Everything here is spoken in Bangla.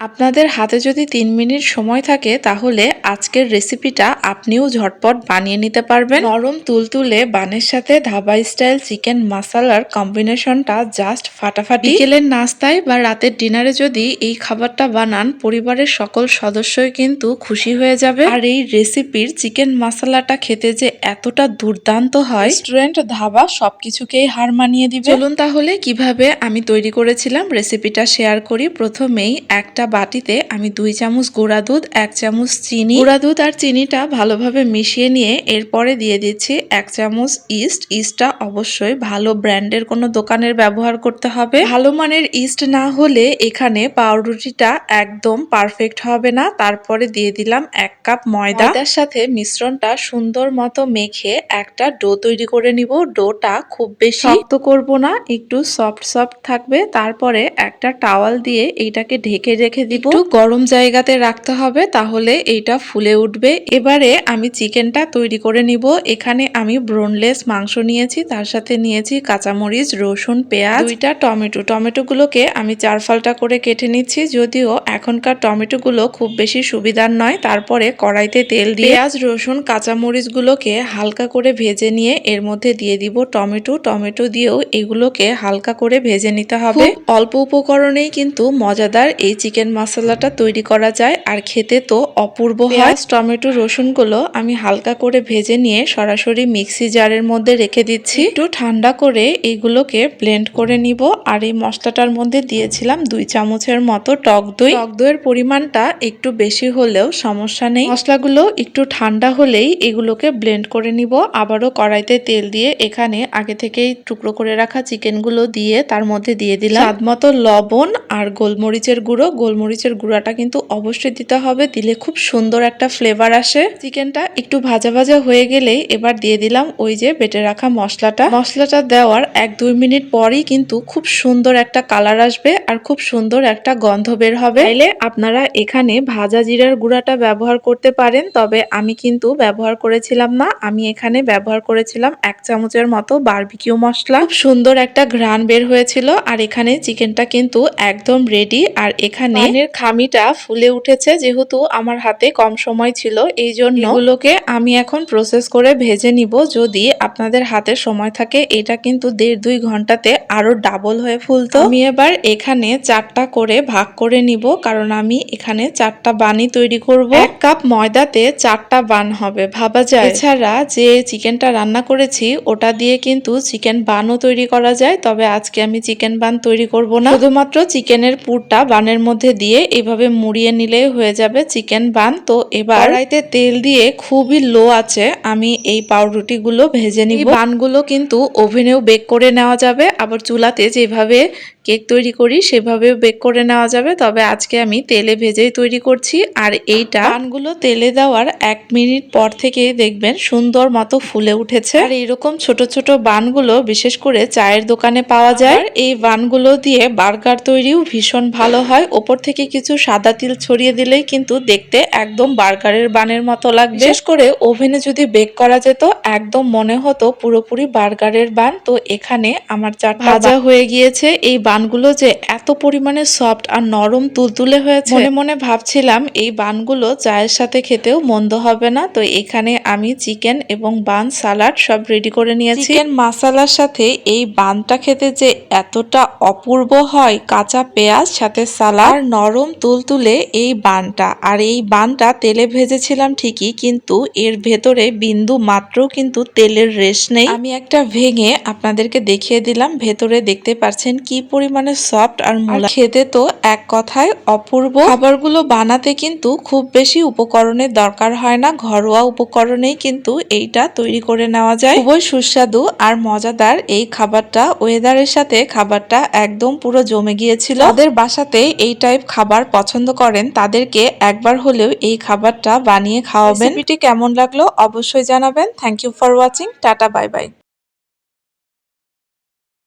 আপনাদের হাতে যদি তিন মিনিট সময় থাকে, তাহলে আজকের রেসিপিটা আপনিও ঝটপট বানিয়ে নিতে পারবেন। নরম তুলতুলে বানের সাথে ধাবা স্টাইল চিকেন মশলার কম্বিনেশনটা জাস্ট ফাটাফাটি। বিকেলের নাস্তায় বা রাতের ডিনারে যদি এই খাবারটা বানান, পরিবারের সকল সদস্যই কিন্তু খুশি হয়ে যাবে। আর এই রেসিপির চিকেন মশলাটা খেতে যে এতটা দুর্দান্ত হয় রেস্টুরেন্ট ধাবা সবকিছুকেই হার মানিয়ে দিবে। চলুন তাহলে কীভাবে আমি তৈরি করেছিলাম রেসিপিটা শেয়ার করি। প্রথমেই একটা বাটিতে আমি দুই চামচ গুঁড়া দুধ, এক চামচ চিনি। গুঁড়া দুধ আর চিনিটা ভালোভাবে মিশিয়ে নিয়ে এরপরে দিয়ে দিচ্ছি এক চামচ ইস্ট। ইস্টটা অবশ্যই ভালো ব্র্যান্ডের কোনো দোকানের ব্যবহার করতে হবে। ভালো মানের ইস্ট না হলে এখানে পাউরুটিটা একদম পারফেক্ট হবে না। তারপরে দিয়ে দিলাম এক কাপ ময়দা। ময়দার সাথে মিশ্রণটা সুন্দর মতো মেখে একটা ডো তৈরি করে নিব। ডোটা খুব বেশি শক্ত করব না, একটু সফট সফট থাকবে। তারপরে একটা টাওয়াল দিয়ে এইটাকে ঢেকে রেখে দিব। একটু গরম জায়গাতে রাখতে হবে তাহলে এইটা ফুলে উঠবে। এবারে আমি চিকেনটা তৈরি করে নিব। এখানে আমি ব্রোনলেস মাংস নিয়েছি তার সাথে নিয়েছি কাঁচামরিচ রসুন পেঁয়াজ দুইটা টমেটো। টমেটোগুলোকে আমি চার ফালটা করে কেটে নিচ্ছি যদিও এখনকার টমেটোগুলো খুব বেশি সুবিধার নয়। তারপরে কড়াইতে তেল দিয়ে পেঁয়াজ রসুন কাঁচামরিচগুলোকে হালকা করে ভেজে নিয়ে এর মধ্যে দিয়ে দিব টমেটো। টমেটো দিয়েও এগুলোকে হালকা করে ভেজে নিতে হবে। অল্প উপকরণেই কিন্তু মজাদার এই চিকেন মশলাটা তৈরি করা যায়। আর খেতে তো অপূর্ব হয়। টমেটো, রসুনগুলো আমি হালকা করে ভেজে নিয়ে সরাসরি মিক্সি জারের মধ্যে রেখে দিচ্ছি। একটু ঠান্ডা করে এইগুলোকে ব্লেন্ড করে নিব। আর এই মশলাটার মধ্যে দিয়েছিলাম দুই চামচের মতো টক দই। টক দইয়ের পরিমাণটা একটু বেশি হলেও সমস্যা নেই। মশলাগুলো একটু ঠান্ডা হলেই এগুলোকে ব্লেন্ড করে নিব। আবারও কড়াইতে তেল দিয়ে এখানে আগে থেকেই টুকরো করে রাখা চিকেনগুলো দিয়ে তার মধ্যে দিয়ে দিলাম। স্বাদ মতো লবণ আর গোলমরিচের গুঁড়ো। গোলমরিচের গুঁড়াটা কিন্তু অবশ্যই দিতে হবে, দিলে খুব সুন্দর একটা ফ্লেভার আসে। চিকেনটা একটু ভাজা ভাজা হয়ে গেলেই এবার দিয়ে দিলাম ওই যে বেটে রাখা মশলাটা। মশলাটা দেওয়ার এক দুই মিনিট পরই কিন্তু খুব সুন্দর একটা কালার আসবে আর খুব সুন্দর একটা গন্ধ বের হবে। তাইলে আপনারা এখানে ভাজা জিরার গুঁড়াটা ব্যবহার করতে পারেন, তবে আমি কিন্তু ব্যবহার করেছিলাম না। আমি এখানে ব্যবহার করেছিলাম এক চামচের মতো বারবিকিউ মশলা। খুব সুন্দর একটা ঘ্রাণ বের হয়েছিল আর এখানে চিকেনটা কিন্তু একদম রেডি আর এখানে পানের খামিটা ফুলে উঠেছে যেহেতু আমার হাতে কম সময় ছিল, এই জন্য এগুলোকে আমি এখন প্রসেস করে ভেজে নিব। যদি আপনাদের হাতে সময় থাকে, এটা কিন্তু দেড় দুই ঘন্টাতে আরও ডাবল হয়ে ফুলতো। আমি এবার এখানে চারটা করে ভাগ করে নিব, কারণ আমি এখানে চারটা বানি তৈরি করব। এক কাপ ময়দাতে চারটা বান হবে, ভাবা যায়। এছাড়া যে চিকেনটা রান্না করেছি, ওটা দিয়ে কিন্তু চিকেন বানও তৈরি করা যায়, তবে আজকে আমি চিকেন বান তৈরি করব না। শুধুমাত্র চিকেনের পুরটা বানের মধ্যে দিয়ে এভাবে মুড়িয়ে নিলে হয়ে যাবে চিকেন বান। তো এবার কড়াইতে তেল দিয়ে খুবই লো আছে, আমি এই পাউরুটিগুলো ভেজে নিব। বানগুলো কিন্তু ওভেনেও বেক করে নেওয়া যাবে। আবার চুলাতে যেভাবে কেক তৈরি করি সেভাবেও বেক করে নেওয়া যাবে। তবে আজকে আমি তেলে ভেজেই তৈরি করছি। আর এইটা বানগুলো তেলে দেওয়ার এক মিনিট পর থেকে দেখবেন সুন্দর মতো ফুলে উঠেছে। আর এইরকম ছোট ছোট বানগুলো বিশেষ করে চায়ের দোকানে পাওয়া যায়। এই বানগুলো দিয়ে বার্গার তৈরিও ভীষণ ভালো হয়। ওপর থেকে কিছু সাদা তিল ছড়িয়ে দিলেই কিন্তু দেখতে একদম বার্গারের বানের মতো লাগবে। বিশেষ করে ওভেনে যদি বেক করা যেত একদম মনে হতো পুরোপুরি বার্গারের বান। তো এখানে আমার চারটা ভাজা হয়ে গিয়েছে। এই বানগুলো যে এত পরিমাণে সফট আর নরম তুলতুলে হয়েছে মনে মনে ভাবছিলাম এই বানগুলো চায়ের সাথে খেতেও মন্দ হবে না। তো এখানে আমি চিকেন এবং বান সালাড সব রেডি করে নিয়েছি। চিকেন মাসালার সাথে এই বানটা খেতে যে এতটা অপূর্ব হয় কাঁচা পেঁয়াজ সাথে সালাড নরম তুলতুলে এই বানটা। আর এই বানটা তেলে ভেজেছিলাম ঠিকই কিন্তু এর ভেতরে বিন্দু মাত্র কিন্তু তেলের রেশ নেই। আমি একটা ভেঙে আপনাদেরকে দেখিয়ে দিলাম ভেতরে দেখতে পাচ্ছেন কি পরিমাণে সফট আর মুলা খেতে তো এক কথায় অপূর্ব। খাবারগুলো বানাতে কিন্তু খুব বেশি উপকরণের দরকার হয় না ঘরোয়া উপকরণেই কিন্তু এইটা তৈরি করে নেওয়া যায়। খুবই সুস্বাদু আর মজাদার এই খাবারটা। ওয়েদারের সাথে খাবারটা একদম পুরো জমে গিয়েছিল। তাদের বাসাতে এই টাইপ খাবার পছন্দ করেন তাদেরকে একবার হলেও এই খাবারটা বানিয়ে খাওয়াবেন। রেসিপিটি কেমন লাগল অবশ্যই জানাবেন। Thank you for watching tata bye bye